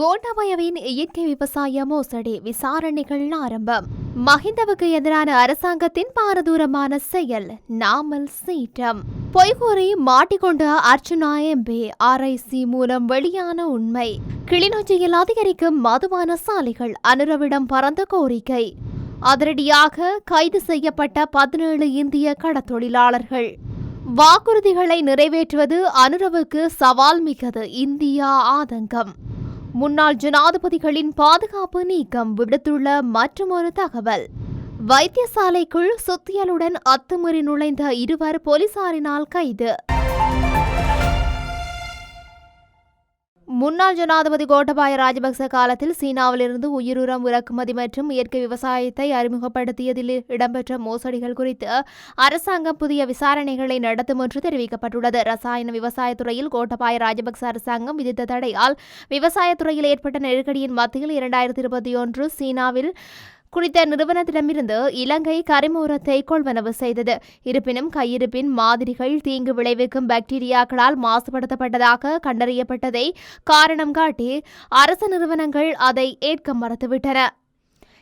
கோட்டாபயவின் இயற்கை விவசாய மோசடி விசாரணைகள் ஆரம்பம். மஹிந்தவுக்கு எதிரான அரசாங்கத்தின் பாரதூரமான செயல் நாமல் சீற்றம். பொய்கூறி மாட்டிக்கொண்ட அர்ச்சுனா எம்பி ஆர்ஐசி மூலம் வெளியான உண்மை. கிளிநொச்சியில் அதிகரிக்கும் மதுபான சாலைகள் அனுரவிடம் பறந்த கோரிக்கை. அதிரடியாக கைது செய்யப்பட்ட பதினேழு இந்திய கடத்தொழிலாளர்கள். வாக்குறுதிகளை நிறைவேற்றுவது அனுரவுக்கு சவால் மிக்கது இந்தியா ஆதங்கம். முன்னாள் ஜனாதிபதிகளின் பாதுகாப்பு நீக்கம் விடுத்துள்ள மற்றுமொரு தகவல். வைத்தியசாலைக்குள் சுத்தியலுடன் அத்துமீறி நுழைந்த இருவர் போலீசாரினால் கைது. முன்னாள் ஜனாதிபதி கோட்டபாய ராஜபக்ச காலத்தில் சீனாவிலிருந்து உயிருரம் இறக்குமதி மற்றும் இயற்கை விவசாயத்தை அறிமுகப்படுத்தியதில் இடம்பெற்ற மோசடிகள் குறித்து அரசாங்கம் புதிய விசாரணைகளை நடத்தும் என்று தெரிவிக்கப்பட்டுள்ளது. ரசாயன விவசாயத்துறையில் கோட்டபாய ராஜபக்ச அரசாங்கம் விதித்த தடையால் விவசாயத்துறையில் ஏற்பட்ட நெருக்கடியின் மத்தியில் இரண்டாயிரத்தி இருபத்தி ஒன்று சீனாவில் குறித்த நிறுவனத்திடமிருந்து இலங்கை கரிமூரத்தை கொள்வனவு செய்தது. இருப்பினும் கையிருப்பின் மாதிரிகள் தீங்கு விளைவிக்கும் பாக்டீரியாக்களால் மாசுபடுத்தப்பட்டதாக கண்டறியப்பட்டதை காரணம் காட்டி அரசு நிறுவனங்கள் அதை ஏற்க மறுத்துவிட்டன.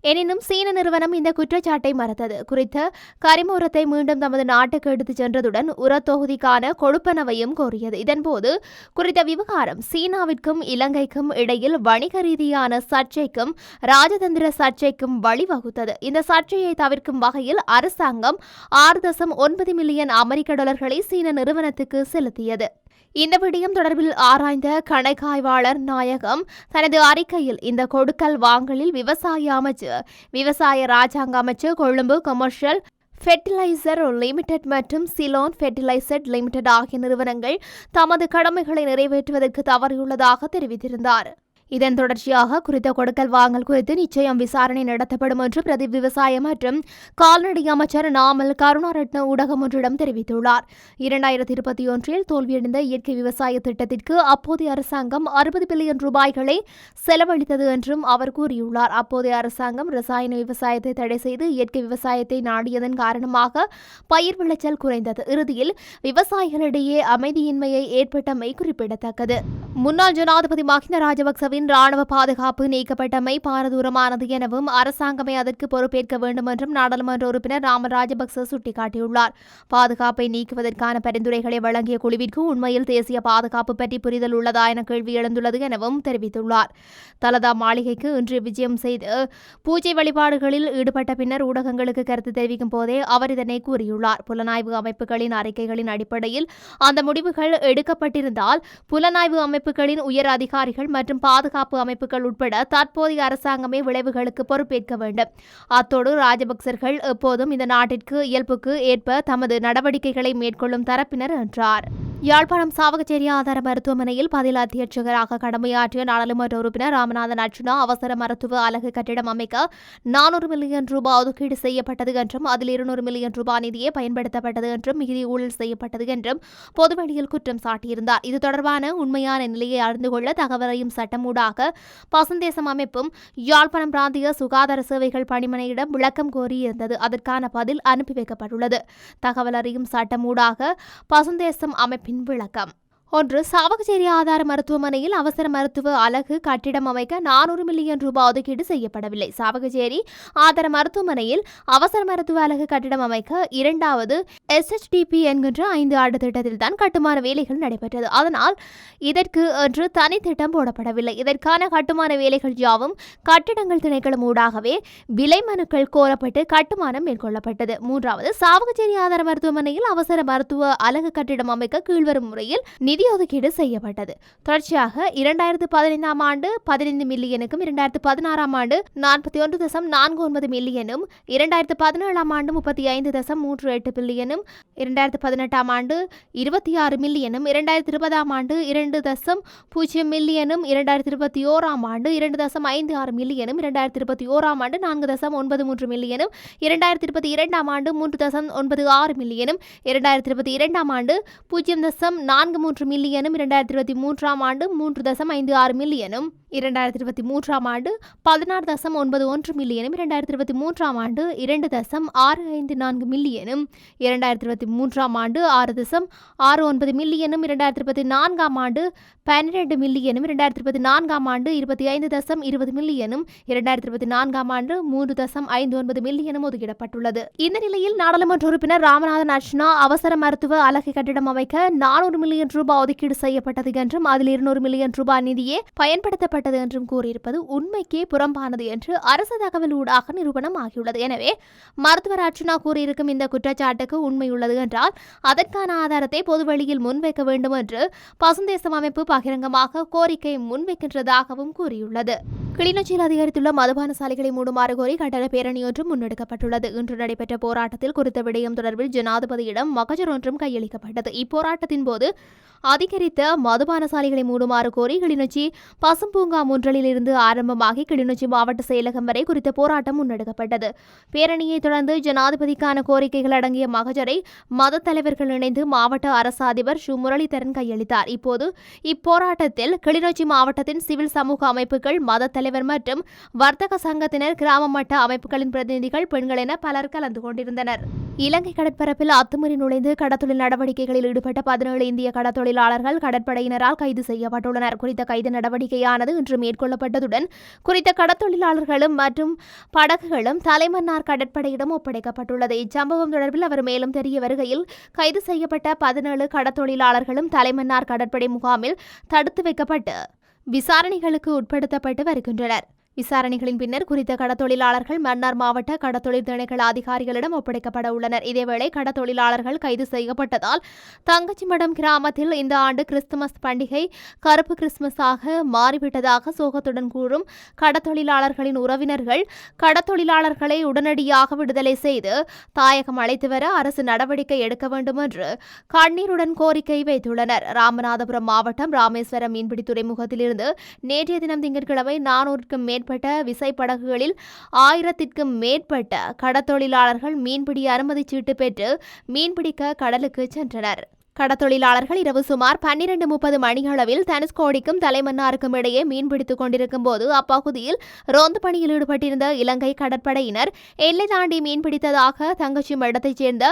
எனினும் சீன நிறுவனம் இந்த குற்றச்சாட்டை மறுத்தது குறித்த கரிமூரத்தை மீண்டும் தமது நாட்டுக்கு எடுத்துச் சென்றதுடன் உரத்தொகுதிக்கான கொழுப்பனவையும் கோரியது. இதன்போது குறித்த விவகாரம் சீனாவிற்கும் இலங்கைக்கும் இடையில் வணிக ரீதியான சர்ச்சைக்கும் ராஜதந்திர சர்ச்சைக்கும் வழிவகுத்தது. இந்த சர்ச்சையை தவிர்க்கும் வகையில் அரசாங்கம் ஆறு தசம் ஒன்பது மில்லியன் அமெரிக்க டாலர்களை சீன நிறுவனத்துக்கு செலுத்தியது. இந்த விடயம் தொடர்பில் ஆராய்ந்த கணக்காய்வாளர் நாயகம் தனது அறிக்கையில் இந்த கொடுக்கல் வாங்கலில் விவசாய அமைச்சு விவசாய ராஜாங்க அமைச்சு கொழும்பு கமர்ஷியல் ஃபெர்டிலைசர் லிமிடெட் மற்றும் சிலோன் ஃபெர்டிலைசர் லிமிடெட் ஆகிய நிறுவனங்கள் தமது கடமைகளை நிறைவேற்றுவதற்கு தவறியுள்ளதாக தெரிவித்திருந்தார். இதன் தொடர்ச்சியாக குறித்த கொடுக்கல் வாங்கல் குறித்து நிச்சயம் விசாரணை நடத்தப்படும் என்று பிரதி விவசாய மற்றும் கால்நடை அமைச்சர் நாமல் கருணாரட்ன ஊடகம் ஒன்றிடம் தெரிவித்துள்ளார். இரண்டாயிரத்தி இருபத்தி ஒன்றில் தோல்வியடைந்த இயற்கை விவசாய திட்டத்திற்கு அப்போதைய அரசாங்கம் அறுபது பில்லியன் ரூபாய்களை செலவழித்தது என்றும் அவர் கூறியுள்ளார். அப்போதைய அரசாங்கம் ரசாயன விவசாயத்தை தடை செய்து இயற்கை விவசாயத்தை நாடியதன் காரணமாக பயிர் விளைச்சல் குறைந்தது. இறுதியில் விவசாயிகளிடையே அமைதியின்மையை ஏற்பட்டமை குறிப்பிடத்தக்கது. முன்னாள் ஜனாதிபதி மஹிந்த ராஜபக்சவின் இந்தியாவின் ராணுவ பாதுகாப்பு நீக்கப்பட்டமை பாரதூரமானது எனவும் அரசாங்கமே அதற்கு பொறுப்பேற்க வேண்டும் என்றும் நாடாளுமன்ற உறுப்பினர் ராம ராஜபக்ச சுட்டிக்காட்டியுள்ளார். பாதுகாப்பை நீக்குவதற்கான பரிந்துரைகளை வழங்கிய குழுவிற்கு உண்மையில் தேசிய பாதுகாப்பு பற்றி புரிதல் உள்ளதா என கேள்வி எழுந்துள்ளது எனவும் தெரிவித்துள்ளார். தலதா மாளிகைக்கு இன்று விஜயம் செய்து பூஜை வழிபாடுகளில் ஈடுபட்ட பின்னர் ஊடகங்களுக்கு கருத்து தெரிவிக்கும் போதே அவர் இதனை கூறியுள்ளார். புலனாய்வு அமைப்புகளின் அறிக்கைகளின் அடிப்படையில் அந்த முடிவுகள் எடுக்கப்பட்டிருந்தால் புலனாய்வு அமைப்புகளின் உயர் அதிகாரிகள் மற்றும் பாதுகாப்பு பாதுகாப்பு அமைப்புகள் உட்பட தற்போதைய அரசாங்கமே விளைவுகளுக்கு பொறுப்பேற்க வேண்டும். அத்தோடு ராஜபக்சர்கள் எப்போதும் இந்த நாட்டிற்கு இயல்புக்கு ஏற்ப தமது நடவடிக்கைகளை மேற்கொள்ளும் தரப்பினர் என்றார். யாழ்ப்பாணம் சாவகச்சேரி ஆதார மருத்துவமனையில் பதில் அத்தியட்சகராக கடமையாற்றிய நாடாளுமன்ற உறுப்பினர் ராமநாதன் அர்ச்சுனா அவசர மருத்துவ அலகு கட்டிடம் அமைக்க நானூறு மில்லியன் ரூபாய் ஒதுக்கீடு செய்யப்பட்டது என்றும் அதில் இருநூறு மில்லியன் ரூபாய் நிதியே பயன்படுத்தப்பட்டது என்றும் மிகுதி ஊழல் செய்யப்பட்டது என்றும் பொதுவெளியில் குற்றம் சாட்டியிருந்தார். இது தொடர்பான உண்மையான நிலையை அறிந்து கொள்ள தகவலையும் சட்டமூடாக பசுந்தேசம் அமைப்பும் யாழ்ப்பாணம் பிராந்திய சுகாதார சேவைகள் பணிமனையிடம் விளக்கம் கோரியிருந்தது. அதற்கான பதில் அனுப்பி வைக்கப்பட்டுள்ளது. தகவல் அறியும் சட்டமூடாக பசுந்தேசம் அமைப்பு பின் விளக்கம் ஒன்று சாவகச்சேரி ஆதார மருத்துவமனையில் அவசர மருத்துவ அலகு கட்டிடம் அமைக்க நானூறு மில்லியன் ரூபாய் ஒதுக்கீடு செய்யப்படவில்லை. சாவகச்சேரி ஆதார மருத்துவமனையில் அவசர மருத்துவ அலகு கட்டிடம் அமைக்க இரண்டாவது எஸ்ஹெச்டிபி என்கின்ற ஐந்து ஆண்டு திட்டத்தில் தான் கட்டுமான வேலைகள் நடைபெற்றது. அதனால் இதற்கு என்று தனி திட்டம் போடப்படவில்லை. இதற்கான கட்டுமான வேலைகள் யாவும் கட்டிடங்கள் திணைக்களம் ஊடாகவே விலை மனுக்கள் கோரப்பட்டு கட்டுமானம் மேற்கொள்ளப்பட்டது. மூன்றாவது சாவகச்சேரி ஆதார மருத்துவமனையில் அவசர மருத்துவ அலகு கட்டிடம் அமைக்க கீழ்வரும் முறையில் நிதி ஒதுக்கீடு செய்யப்பட்டது. தொடர்ச்சியாக இரண்டாயிரத்து பதினைந்தாம் ஆண்டு பதினைந்து மில்லியனுக்கும் இரண்டாயிரத்து பதினாறாம் ஆண்டு நாற்பத்தி ஒன்று தசம் நான்கு ஒன்பது மில்லியனும் இரண்டாயிரத்து பதினேழாம் ஆண்டு முப்பத்தி ஐந்து தசம் மூன்று எட்டு பில்லியனும் இரண்டாயிரத்து பதினெட்டாம் ஆண்டு இருபத்தி ஆறு மில்லியனும் இரண்டாயிரத்தி இருபதாம் ஆண்டு இரண்டு தசம் பூஜ்ஜியம் மில்லியனும் இரண்டாயிரத்தி இருபத்தி ஓராம் ஆண்டு இரண்டு தசம் ஐந்து ஆறு மில்லியனும் இரண்டாயிரத்தி இருபத்தி ஓராம் ஆண்டு நான்கு தசம் ஒன்பது மூன்று மில்லியனும் இரண்டாயிரத்தி இருபத்தி இரண்டாம் ஆண்டு மூன்று தசம் ஒன்பது ஆறு மில்லியனும் இரண்டாயிரத்தி இருபத்தி இரண்டாம் ஆண்டு பூஜ்ஜியம் தசம் நான்கு மூன்று மில்லியனும் இரண்டாயிரத்தி இருபத்தி மூன்றாம் ஆண்டு மூன்று தசம் ஐந்து ஆறு மில்லியனும் இரண்டாயிரத்தி இருபத்தி மூன்றாம் ஆண்டு பதினாறு தசம் ஒன்பது ஒன்று மில்லியனும் இரண்டாயிரத்தி இருபத்தி மூன்றாம் ஆண்டு இரண்டு தசம் ஆறு ஐந்து நான்கு மில்லியனும் இரண்டாயிரத்தி இருபத்தி மூன்றாம் ஆண்டு ஆறு தசம் ஆறு ஒன்பது மில்லியனும் இரண்டாயிரத்தி இருபத்தி நான்காம் ஆண்டு பன்னிரெண்டு மில்லியனும் இரண்டாயிரத்தி இருபத்தி நான்காம் ஆண்டு இருபத்தி ஐந்து தசம் இருபது மில்லியனும் இரண்டாயிரத்தி இருபத்தி நான்காம் ஆண்டு மூன்று தசம் ஐந்து ஒன்பது மில்லியனும் ஒதுக்கிடப்பட்டுள்ளது. இந்த நிலையில் நாடாளுமன்ற உறுப்பினர் ராமநாதன் அர்ச்சனா அவசர மருத்துவ அலகை கட்டிடம் அமைக்க நானூறு மில்லியன் ரூபாய் ஒதுக்கீடு செய்யப்பட்டது என்றும் அதில் இருநூறு மில்லியன் ரூபாய் நிதியே பயன்படுத்தப்பட்டது என்றும் கூறியிருப்பது உண்மைக்கே புறம்பானது என்று அரசு தகவல் ஊடாக நிரூபணம் ஆகியுள்ளது எனவே மருத்துவர் அர்ச்சனா கூறியிருக்கும் இந்த குற்றச்சாட்டுக்கு உண்மையுள்ளது என்றால் அதற்கான ஆதாரத்தை பொதுவழியில் முன்வைக்க வேண்டும் என்று பசுந்தேசம் அமைப்பு பகிரங்கமாக கோரிக்கை முன்வைக்கின்றதாகவும் கூறியுள்ளது. கிளிநொச்சியில் அதிகரித்துள்ள மதுபான சாலைகளை மூடுமாறு கோரி கண்டன பேரணி ஒன்றும் முன்னெடுக்கப்பட்டுள்ளது. இன்று நடைபெற்ற போராட்டத்தில் குறித்த விடயம் தொடர்பில் ஜனாதிபதியிடம் மகஜர் ஒன்றும் கையளிக்கப்பட்டது. இப்போராட்டத்தின் போது அதிகரித்த மதுபான சாலைகளை மூடுமாறு கோரி கிளிநொச்சி பசும்பூங்கா முன்றலில் இருந்து ஆரம்பமாகி கிளிநொச்சி மாவட்ட செயலகம் வரை குறித்த போராட்டம் முன்னெடுக்கப்பட்டது. பேரணியை தொடர்ந்து ஜனாதிபதிக்கான கோரிக்கைகள் அடங்கிய மகஜரை மத தலைவர்கள் இணைந்து மாவட்ட அரசு அதிபர் ஷு முரளிதரன் கையளித்தார். இப்போது இப்போராட்டத்தில் கிளிநொச்சி மாவட்டத்தின் சிவில் சமூக அமைப்புகள் மத தலைவர் மற்றும் வர்த்தக சங்கத்தினர் கிராம மட்ட அமைப்புகளின் பிரதிநிதிகள் பெண்கள் என பலர் கலந்து கொண்டிருந்தனர். இலங்கை கடற்பரப்பில் அத்துமீறி நுழைந்து கடத்தொழில் நடவடிக்கைகளில் ஈடுபட்ட பதினேழு இந்திய கடத்தொழிலாளர்கள் கடற்படையினரால் கைது செய்யப்பட்டுள்ளனர். குறித்த கைது நடவடிக்கையானது இன்று மேற்கொள்ளப்பட்டதுடன் குறித்த கடத்தொழிலாளர்களும் மற்றும் படகுகளும் தலைமன்னார் கடற்படையிடம் ஒப்படைக்கப்பட்டுள்ளது. இச்சம்பவம் தொடர்பில் அவர் மேலும் தெரிய வருகையில் கைது செய்யப்பட்ட பதினேழு கடத்தொழிலாளர்களும் தலைமன்னார் கடற்படை முகாமில் தடுத்து வைக்கப்பட்டு விசாரணைகளுக்கு உட்படுத்தப்பட்டு வருகின்றனர். விசாரணைகளின் பின்னர் குறித்த கடத்தொழிலாளர்கள் மன்னார் மாவட்ட கடத்தொழில் திணைக்கள அதிகாரிகளிடம் ஒப்படைக்கப்பட உள்ளனர். இதேவேளை கடத்தொழிலாளர்கள் கைது செய்யப்பட்டதால் தங்கச்சிமடம் கிராமத்தில் இந்த ஆண்டு கிறிஸ்துமஸ் பண்டிகை கருப்பு கிறிஸ்துமஸாக மாறிவிட்டதாக சோகத்துடன் கூறும் கடத்தொழிலாளர்களின் உறவினர்கள் கடத்தொழிலாளர்களை உடனடியாக விடுதலை செய்து தாயகம் அழைத்து வர அரசு நடவடிக்கை எடுக்க வேண்டும் என்று கண்ணீருடன் கோரிக்கை வைத்துள்ளனர். ராமநாதபுரம் மாவட்டம் ராமேஸ்வரம் மீன்பிடி துறைமுகத்திலிருந்து நேற்றைய தினம் திங்கட்கிழமை நானூறுக்கும் மேற்பட்ட விசைப்படகுகளில் ஆயிரத்திற்கும் மேற்பட்ட கடத்தொழிலாளர்கள் மீன்பிடி அனுமதி சீட்டு பெற்று மீன்பிடிக்க கடலுக்கு சென்றனர். கடத்தொழிலாளர்கள் இரவு சுமார் பன்னிரண்டு முப்பது மணியளவில் தனுஷ்கோடிக்கும் தலைமன்னாருக்கும் இடையே மீன்பிடித்துக் கொண்டிருக்கும் போது அப்பகுதியில் ரோந்து பணியில் ஈடுபட்டிருந்த இலங்கை கடற்படையினர் எல்லை தாண்டி மீன்பிடித்ததாக தங்கச்சி மடத்தைச் சேர்ந்த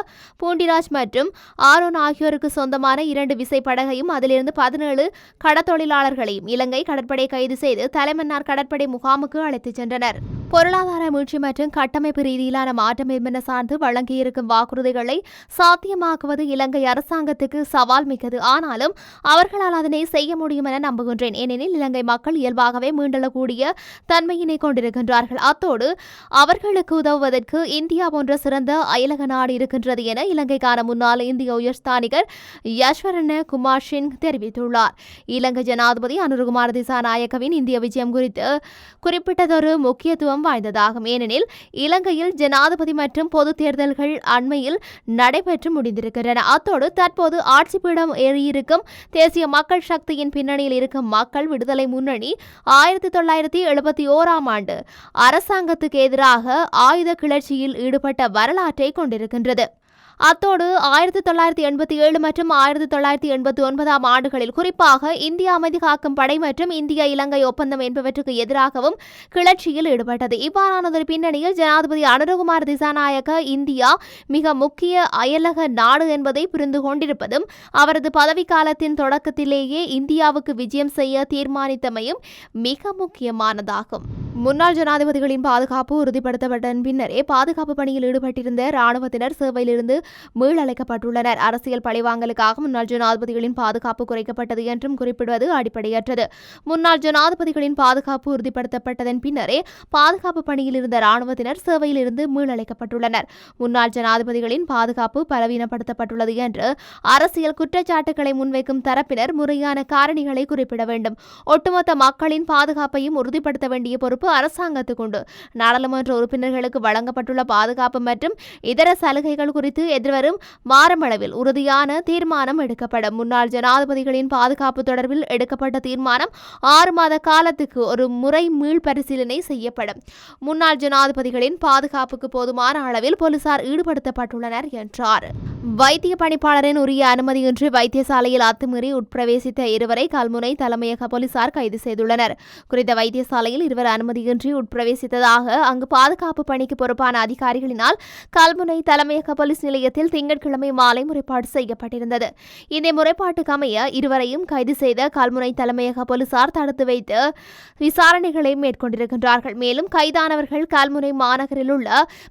பூண்டிராஜ் மற்றும் ஆரோன் ஆகியோருக்கு சொந்தமான இரண்டு விசைப்படகையும் அதிலிருந்து பதினேழு கடத்தொழிலாளர்களையும் இலங்கை கடற்படை கைது செய்து தலைமன்னார் கடற்படை முகாமுக்கு அழைத்துச் சென்றனர். பொருளாதார மீழ்ச்சி மற்றும் கட்டமைப்பு ரீதியிலான மாற்றம் என்பன சார்ந்து வழங்கியிருக்கும் வாக்குறுதிகளை சாத்தியமாக்குவது இலங்கை அரசாங்கத்துக்கு சவால் மிக்கது. ஆனாலும் அவர்களால் அதனை செய்ய முடியும் என நம்புகின்றேன். ஏனெனில் இலங்கை மக்கள் இயல்பாகவே மீண்டெழக்கூடிய தன்மையினை கொண்டிருக்கின்றார்கள். அத்தோடு அவர்களுக்கு உதவுவதற்கு இந்தியா போன்ற சிறந்த அயலக நாடு இருக்கின்றது என இலங்கைக்கான முன்னாள் இந்திய உயர்ஸ்தானிகர் யஸ்வரன குமார் சிங் தெரிவித்துள்ளார். இலங்கை ஜனாதிபதி அனுருகுமார் திசாநாயக்கவின் இந்திய விஜயம் குறித்து குறிப்பிட்டதொரு முக்கியத்துவம் வாய்ந்ததாகும் ஏனெனில் இலங்கையில் ஜனாதிபதி மற்றும் பொது தேர்தல்கள் அண்மையில் நடைபெற்று முடிந்திருக்கின்றன. அத்தோடு தற்போது ஆட்சி பீடம் ஏறியிருக்கும் தேசிய மக்கள் சக்தியின் பின்னணியில் இருக்கும் மக்கள் விடுதலை முன்னணி ஆயிரத்தி தொள்ளாயிரத்தி எழுபத்தி ஓராம் ஆண்டு அரசாங்கத்துக்கு எதிராக ஆயுத கிளர்ச்சியில் ஈடுபட்ட வரலாற்றை கொண்டிருக்கின்றது. அத்தோடு ஆயிரத்தி தொள்ளாயிரத்தி எண்பத்தி ஏழு மற்றும் ஆயிரத்தி தொள்ளாயிரத்தி எண்பத்தி ஒன்பதாம் ஆண்டுகளில் குறிப்பாக இந்திய அமைதி காக்கும் படை மற்றும் இந்திய இலங்கை ஒப்பந்தம் என்பவற்றுக்கு எதிராகவும் கிளர்ச்சியில் ஈடுபட்டது. இவ்வாறானதொரு பின்னணியில் ஜனாதிபதி அனுரகுமார் திசாநாயக்க இந்தியா மிக முக்கிய அயலக நாடு என்பதை புரிந்து கொண்டிருப்பதும் அவரது பதவிக்காலத்தின் தொடக்கத்திலேயே இந்தியாவுக்கு விஜயம் செய்ய தீர்மானித்தமையும் மிக முக்கியமானதாகும். முன்னாள் ஜனாதிபதிகளின் பாதுகாப்பு உறுதிப்படுத்தப்பட்டதன் பின்னரே பாதுகாப்பு பணியில் ஈடுபட்டிருந்த ராணுவத்தினர் சேவையிலிருந்து மீளழைக்கப்பட்டுள்ளனர். அரசியல் பழிவாங்கலுக்காக முன்னாள் ஜனாதிபதிகளின் பாதுகாப்பு குறைக்கப்பட்டது என்றும் குறிப்பிடுவது அடிப்படையற்றது. முன்னாள் ஜனாதிபதிகளின் பாதுகாப்பு உறுதிப்படுத்தப்பட்டதன் பின்னரே பாதுகாப்பு பணியில் இருந்த ராணுவத்தினர் சேவையிலிருந்து மீளழைக்கப்பட்டுள்ளனர். முன்னாள் ஜனாதிபதிகளின் பாதுகாப்பு பலவீனப்படுத்தப்பட்டுள்ளது என்று அரசியல் குற்றச்சாட்டுகளை முன்வைக்கும் தரப்பினர் முறையான காரணிகளை குறிப்பிட வேண்டும். ஒட்டுமொத்த மக்களின் பாதுகாப்பையும் உறுதிப்படுத்த வேண்டிய பொறுப்பு பொறுப்பு அரசாங்கத்துக்கு உண்டு நாடாளுமன்ற உறுப்பினர்களுக்கு வழங்கப்பட்டுள்ள பாதுகாப்பு மற்றும் இதர சலுகைகள் குறித்து எதிர்வரும் மாரமளவில் உறுதியான தீர்மானம் எடுக்கப்படும். முன்னாள் ஜனாதிபதிகளின் பாதுகாப்பு தொடர்பில் எடுக்கப்பட்ட தீர்மானம் ஆறு மாத காலத்துக்கு ஒரு முறை மீள் பரிசீலனை செய்யப்படும். முன்னாள் ஜனாதிபதிகளின் பாதுகாப்புக்கு போதுமான அளவில் போலீசார் ஈடுபடுத்தப்பட்டுள்ளனர் என்றார். வைத்திய பணிப்பாளரின் உரிய அனுமதியின்றி வைத்தியசாலையில் அத்துமீறி உட்பிரவேசித்த இருவரை கல்முனை தலைமையக போலீசார் கைது செய்துள்ளனர். குறித்த வைத்தியசாலையில் இருவர் அனுமதி அனுமதியின்றி உட்பிரவேசித்ததாக அங்கு பாதுகாப்பு பணிக்கு பொறுப்பான அதிகாரிகளினால் கல்முனை தலைமையக போலீஸ் நிலையத்தில் திங்கட்கிழமை மாலை முறைப்பாடு செய்யப்பட்டிருந்தது. இந்த முறைப்பாட்டுக்கு அமைய இருவரையும் கைது செய்த கல்முனை தலைமையக போலீசார் தடுத்து வைத்து விசாரணைகளை மேற்கொண்டிருக்கின்றார்கள். மேலும் கைதானவர்கள் கல்முனை மாநகரில் உள்ள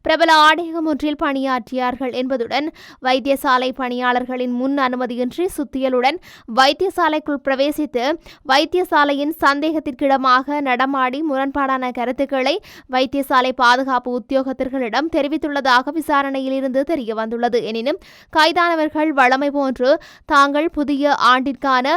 பிரபல ஆடையகம் ஒன்றில் பணியாற்றியார்கள் என்பதுடன் வைத்தியசாலை பணியாளர்களின் முன் அனுமதியின்றி சுத்தியலுடன் வைத்தியசாலைக்குள் பிரவேசித்து வைத்தியசாலையின் சந்தேகத்திற்கிடமாக நடமாடி முரண்பாடான கருத்துக்களை வைத்தியசாலை பாதுகாப்பு உத்தியோகத்தர்களிடம் தெரிவித்துள்ளதாக விசாரணையில் இருந்து எனினும் கைதானவர்கள் வழமை போன்று தாங்கள் புதிய ஆண்டிற்கான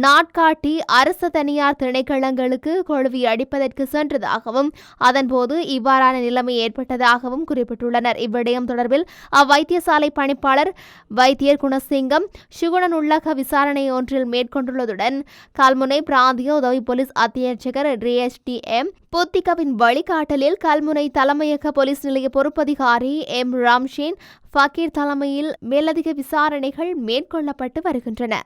நாட்காட்டி அரசு தனியார் திணைக்களங்களுக்கு கொழுவி அடிப்பதற்கு சென்றதாகவும் அதன்போது இவ்வாறான நிலைமை ஏற்பட்டதாகவும் குறிப்பிட்டுள்ளனர். இவ்விடயம் தொடர்பில் அவ்வைத்தியசாலை பணிப்பாளர் வைத்தியர் குணசிங்கம் சுகுணன் உள்ளக விசாரணை ஒன்றில் மேற்கொண்டுள்ளதுடன் கல்முனை பிராந்திய உதவி போலீஸ் அத்தியட்சகர் டிஎஸ்டிஎம் புத்திகவின் வழிகாட்டலில் கல்முனை தலைமையக போலீஸ் நிலைய பொறுப்பதிகாரி எம். ராம்ஷேன் ஃபக்கீர் தலைமையில் மேலதிக விசாரணைகள் மேற்கொள்ளப்பட்டு வருகின்றன.